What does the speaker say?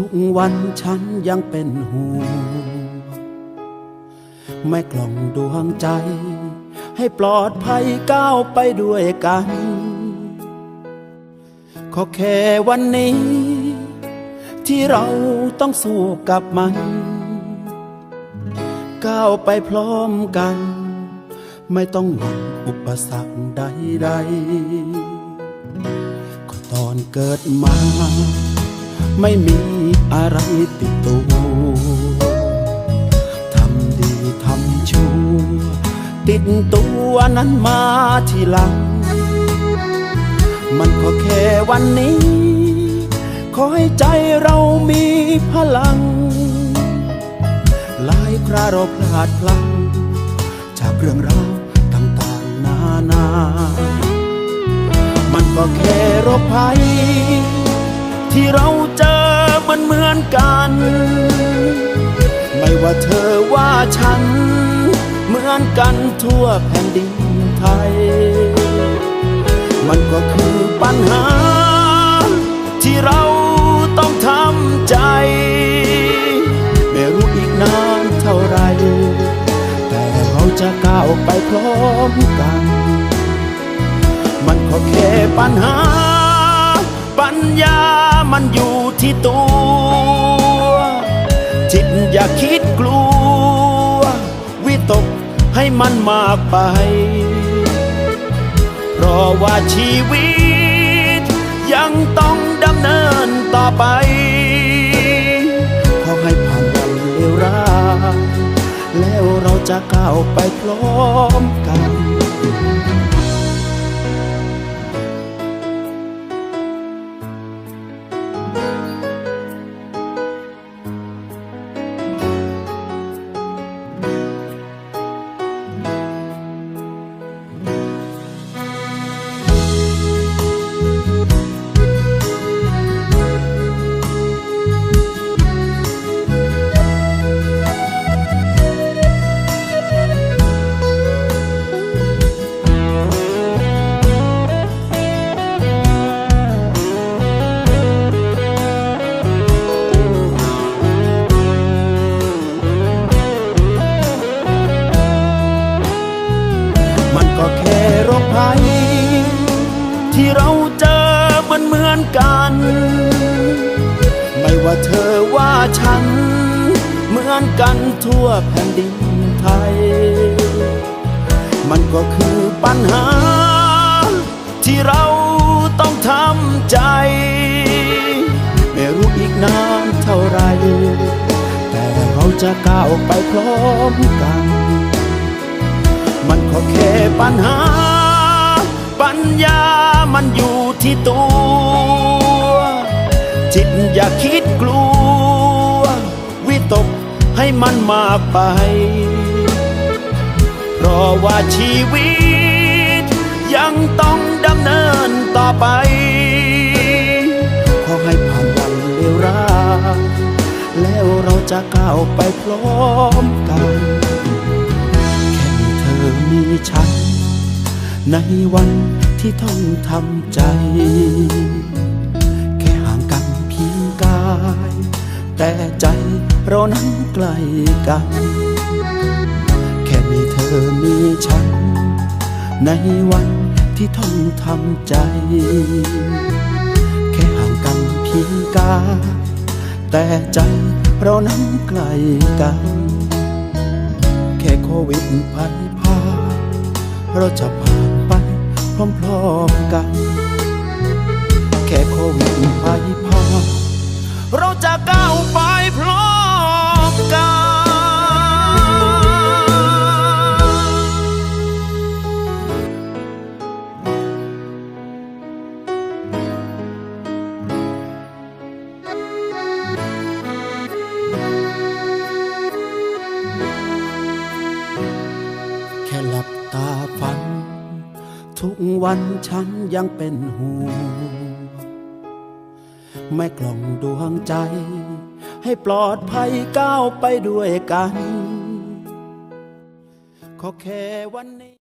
ทุกวันฉันยังเป็นห่วงไม่กล่องดวงใจ ให้ปลอดภัยก้าวไปด้วยกัน ขอแค่วันนี้ ที่เราต้องสู้กับมัน ก้าวไปพร้อมกัน ไม่ต้องหวั่นอุปสรรคใดๆก็ตอนเกิดมา ไม่มี อะไรติดตัวทำดีทำชั่วติดตัวนั้นมาทีหลัง มันก็แค่วันนี้ ขอให้ใจเรามีพลัง หลายคราเราพลาดพลั้งจากเรื่องราวต่างๆนานา มันก็แค่โรคภัยที่เราเจอ มันเหมือนกัน ไม่ว่าเธอว่าฉัน เหมือนกันทั่วแผ่นดินไทย มันก็คือปัญหา ที่เราต้องทำใจ ไม่รู้อีกนานเท่าไร แต่เราจะก้าวไปพร้อมกัน มันก็แค่ปัญหา ปัญญามันอยู่ที่ตัว จิตอย่าคิดกลัว วิตกให้มันมากไป เพราะว่าชีวิต ยังต้องดำเนินต่อไป ขอให้ผ่านวันเลวร้ายแล้วเราจะก้าวไปพร้อมกัน ก็แค่โรคภัย ที่เราเจอมันเหมือนกัน ไม่ว่าเธอว่าฉัน เหมือนกันทั่วแผ่นดินไทย มันก็คือปัญหา ที่เราต้องทำใจ ไม่รู้อีกนานเท่าไร แต่เราจะก้าวไปพร้อมกันมัน ก็แค่ปัญหา ปัญญามันอยู่ที่ตัว จิตอย่าคิดกลัว วิตกให้มันมากไป เพราะว่าชีวิต ยังต้องดำเนินต่อไป ขอให้ผ่านวันเลวร้ายแล้วเราจะก้าวไป ฉัน ในวันที่ต้องทำใจ แค่ห่างกันเพียงกาย แต่ใจเรานั้นใกล้กัน แค่มีเธอมีฉัน ในวันที่ต้องทำใจ แค่ห่างกันเพียงกาย แต่ใจเรานั้นใกล้กัน แค่โควิดภัยพ เราจะผ่านไปพร้อมๆกัน แค่โควิดภัยพาเราจะก้าวไปพร้อมกันแค่หลับ ตาฝัน ทุกวันฉันยังเป็นห่วงไม่กล่องดวงใจ ให้ปลอดภัยก้าวไปด้วยกัน ขอแค่วันนี้